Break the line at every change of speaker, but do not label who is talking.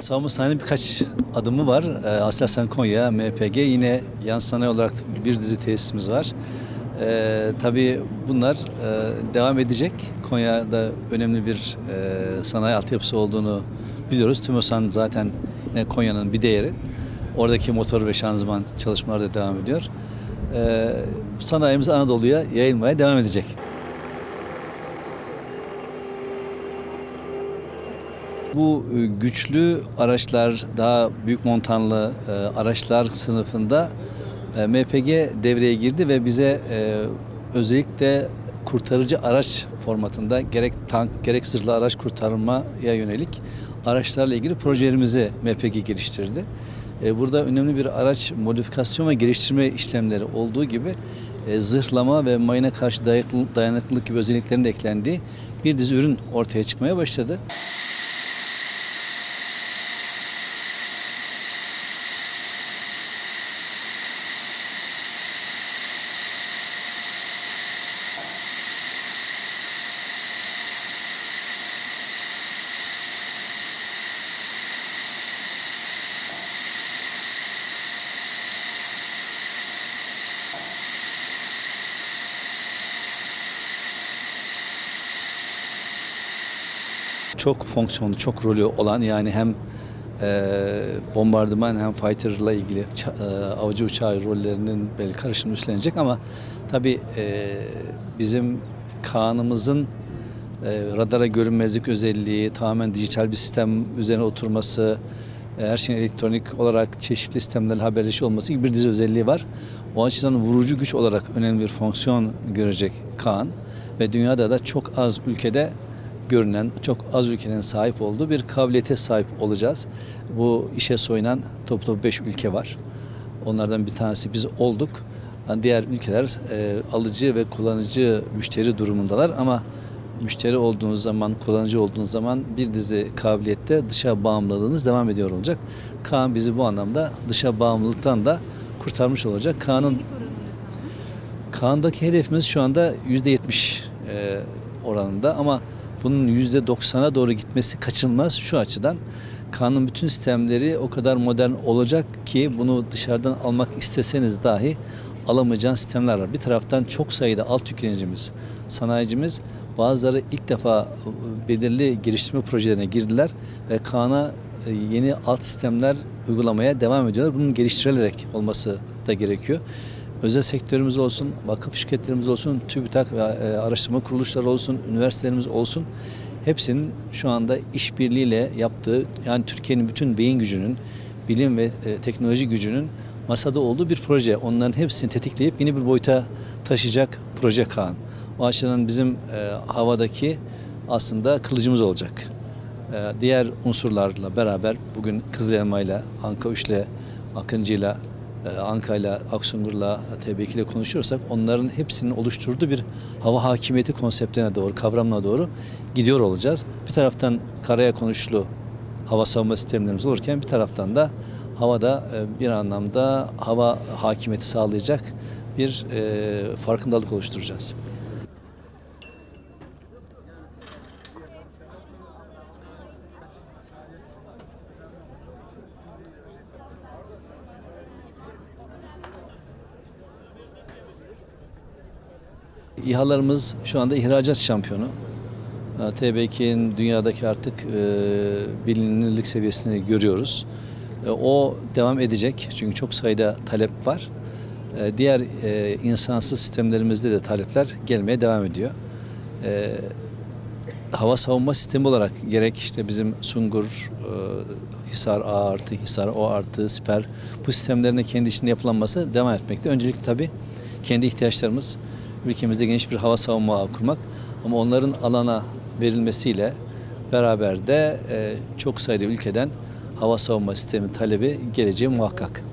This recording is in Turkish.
Savunma sanayi birkaç adımı var. Ee, Aselsan Konya, MPG yine yan sanayi olarak bir dizi tesisimiz var. Ee, tabii bunlar e, devam edecek. Konya'da önemli bir e, sanayi altyapısı olduğunu biliyoruz. TÜMOSAN zaten yine Konya'nın bir değeri. Oradaki motor ve şanzıman çalışmaları da devam ediyor. Ee, sanayimiz Anadolu'ya yayılmaya devam edecek. Bu e, güçlü araçlar, daha büyük montanlı e, araçlar sınıfında e, MPG devreye girdi ve bize özellikle kurtarıcı araç formatında gerek tank gerek zırhlı araç kurtarmaya yönelik araçlarla ilgili projelerimizi MPG geliştirdi. Burada önemli bir araç modifikasyon ve geliştirme işlemleri olduğu gibi zırhlama ve mayına karşı dayanıklılık gibi özelliklerin de eklendiği bir dizi ürün ortaya çıkmaya başladı. Çok fonksiyonlu, çok rolü olan yani hem e, bombardıman hem fighter'la ilgili e, avcı uçağı rollerinin böyle karışımı üstlenecek ama tabii e, bizim Kaan'ımızın e, radara görünmezlik özelliği, tamamen dijital bir sistem üzerine oturması, e, her şeyin elektronik olarak çeşitli sistemlerle haberleşiyor olması gibi bir dizi özelliği var. O açıdan vurucu güç olarak önemli bir fonksiyon görecek Kaan ve dünyada da çok az ülkede görünen, çok az ülkenin sahip olduğu bir kabiliyete sahip olacağız. Bu işe soyunan top top 5 ülke var. Onlardan bir tanesi biz olduk. Yani diğer ülkeler e, alıcı ve kullanıcı müşteri durumundalar ama müşteri olduğunuz zaman, kullanıcı olduğunuz zaman bir dizi kabiliyette dışa bağımlılığınız devam ediyor olacak. Kaan bizi bu anlamda dışa bağımlılıktan da kurtarmış olacak. Kaan'ın Kaan'daki hedefimiz şu anda %70 e, oranında ama bunun %90'a doğru gitmesi kaçınılmaz şu açıdan. Kaan'ın bütün sistemleri o kadar modern olacak ki bunu dışarıdan almak isteseniz dahi alamayacağınız sistemler var. Bir taraftan çok sayıda alt yüklenicimiz, sanayicimiz bazıları ilk defa belirli geliştirme projelerine girdiler ve Kaan'a e, yeni alt sistemler uygulamaya devam ediyorlar. Bunun geliştirilerek olması da gerekiyor özel sektörümüz olsun, vakıf şirketlerimiz olsun, TÜBİTAK ve e, araştırma kuruluşları olsun, üniversitelerimiz olsun hepsinin şu anda işbirliğiyle yaptığı yani Türkiye'nin bütün beyin gücünün, bilim ve e, teknoloji gücünün masada olduğu bir proje. Onların hepsini tetikleyip yeni bir boyuta taşıyacak proje Kaan. O açıdan bizim e, havadaki aslında kılıcımız olacak. E, diğer unsurlarla beraber bugün Kızılelma'yla, Anka 3'le, Akıncı'yla e, Anka'yla, Aksungur'la, TB2 ile konuşuyorsak onların hepsinin oluşturduğu bir hava hakimiyeti konseptine doğru, kavramına doğru gidiyor olacağız. Bir taraftan karaya konuşulu hava savunma sistemlerimiz olurken bir taraftan da havada e, bir anlamda hava hakimiyeti sağlayacak bir e, farkındalık oluşturacağız. İHA'larımız şu anda ihracat şampiyonu. E, TB2'nin dünyadaki artık e, bilinirlik seviyesini görüyoruz. E, o devam edecek çünkü çok sayıda talep var. E, diğer e, insansız sistemlerimizde de talepler gelmeye devam ediyor. E, hava savunma sistemi olarak gerek işte bizim Sungur, e, Hisar A artı, Hisar O artı, Siper bu sistemlerin de kendi içinde yapılanması devam etmekte. Öncelikle tabii kendi ihtiyaçlarımız ülkemizde geniş bir hava savunma ağı kurmak ama onların alana verilmesiyle beraber de e, çok sayıda ülkeden hava savunma sistemi talebi geleceği muhakkak.